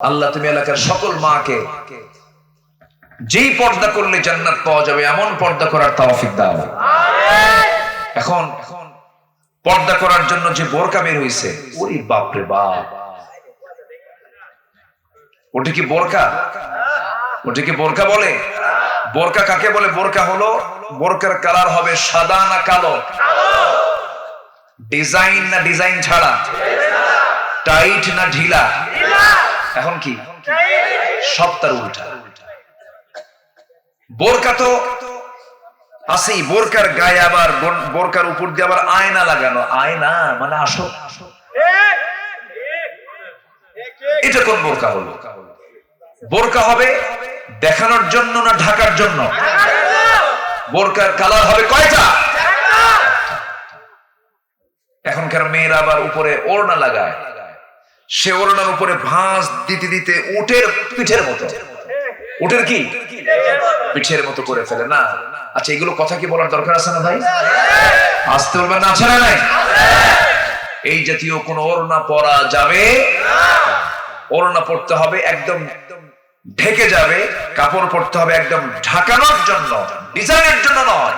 আল্লাহ তুমি এলাকার সকল মাকে যেই পর্দা করলে জান্নাত পাওয়া যাবে এমন পর্দা করার তৌফিক দাও। এখন পর্দা করার জন্য যে বোরকা বের হইছে ওরে বাপরে বাপ। ওটা কি বোরকা? ওটা কি বোরকা বলে? বোরকা কাকে বলে? বোরকা হলো বোরকার কালার হবে সাদা না কালো? ডিজাইন না ডিজাইন ছাড়া? টাইট না ঢিলা? এখন কি? সব তার উল্টা। বোরকা তো আছেই, বোরকার গায়ে আবার বোরকার উপর দিয়ে আবার আয়না লাগানো। আয়না মানে আসো এটা কোন বোরকা হলো? বোরকা হবে দেখানোর জন্য না ঢাকার জন্য? বোরকার কালার হবে কয়টা? এখনকার মেয়েরা আবার উপরে ওড়না লাগায়? সে ওড়নার উপরে ভাঁজ দিতে দিতে উটের পিঠের মতো। উটের কি? পিঠের মতো করে ফেলে, না? আচ্ছা এগুলো কথা কি বলার দরকার আছে না ভাই? আসতে বলবেন না আছে না নাই? এই জাতীয় কোন ওড়না পরা যাবে? ওড়না পড়তে হবে একদম ঢেকে যাবে, কাপড় পরতে হবে একদম ঢাকানোর জন্য, ডিজাইনের জন্য নয়।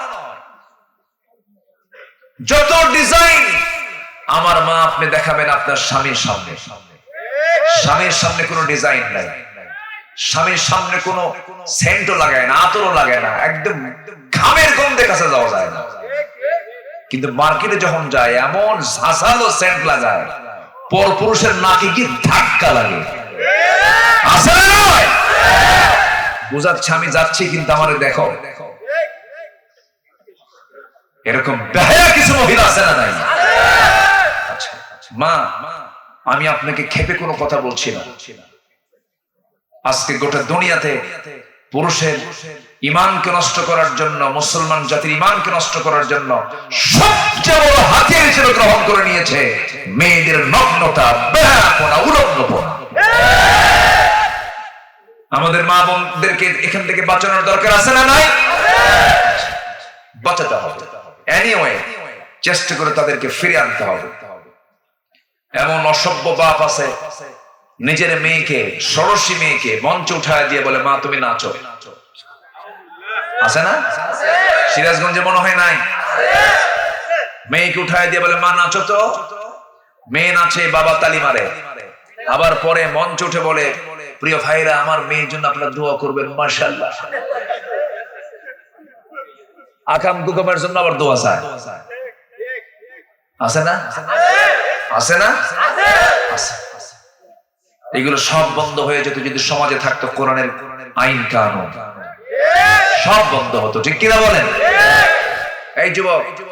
যত ডিজাইন আমার মা আপনি দেখাবেন আপনার স্বামীর সামনে সামনে। স্বামীর সামনে কোনো ডিজাইন নাই। স্বামীর সামনে কোনো সেন্টও লাগায় না আতরও লাগায় না একদম ঘামের গন্ধে কাছে যাওয়া যায় না। কিন্তু মার্কেটে যখন যায় এমন ঝাঁসালো সেন্ট লাগায় পর পুরুষের নাকে কি ধাক্কা লাগে। আছে আমি যাচ্ছি কিন্তু আমারে দেখো। এরকম বেহায়া কিছু মহিলা আছে না নাই? আচ্ছা, মা আমি আপনাকে খেপে কোনো কথা বলছি না। আজকে গোটা দুনিয়াতে পুরুষের ইমানকে নষ্ট করার জন্য, মুসলমান জাতির ইমানকে নষ্ট করার জন্য সবচেয়ে বড় হাতিয়ার হিসেবে গ্রহণ করে নিয়েছে মেয়েদের নগ্নতা বেহাপনা উলঙ্গপনা। আমাদের মা বোনদেরকে এখান থেকে বাঁচানোর দরকার আছে না নাই? বাঁচাতে হবে। এনিওয়ে চেষ্টা করে তাদেরকে ফিরে আনতে হবে। এমন অসভ্য বাপ আছে, নিজের মেয়েকে, সরসী মেয়েকে মঞ্চে উঠায় দিয়ে বলে, মা, তুমি নাচো। আছে না? সিরাজগঞ্জে মনে হয় নাই? মেয়েকে উঠায় দিয়ে বলে, মা, নাচো তো। মেয়ে নাচে, বাবা তালি মারে। আবার পরে মঞ্চ উঠে বলে, প্রিয় ভাইরা, আমার মেয়ের জন্য আপনারা দোয়া করবেন মার্শাল্লাহ আকাম কুকামের জন্য আবার দোয়া চায়। আছে না? আছে না। এগুলো সব বন্ধ হয়ে যেত যদি সমাজে থাকতো কোরআনের আইন কানুন। সব বন্ধ হতো, ঠিক কিনা বলেন? এই যুবক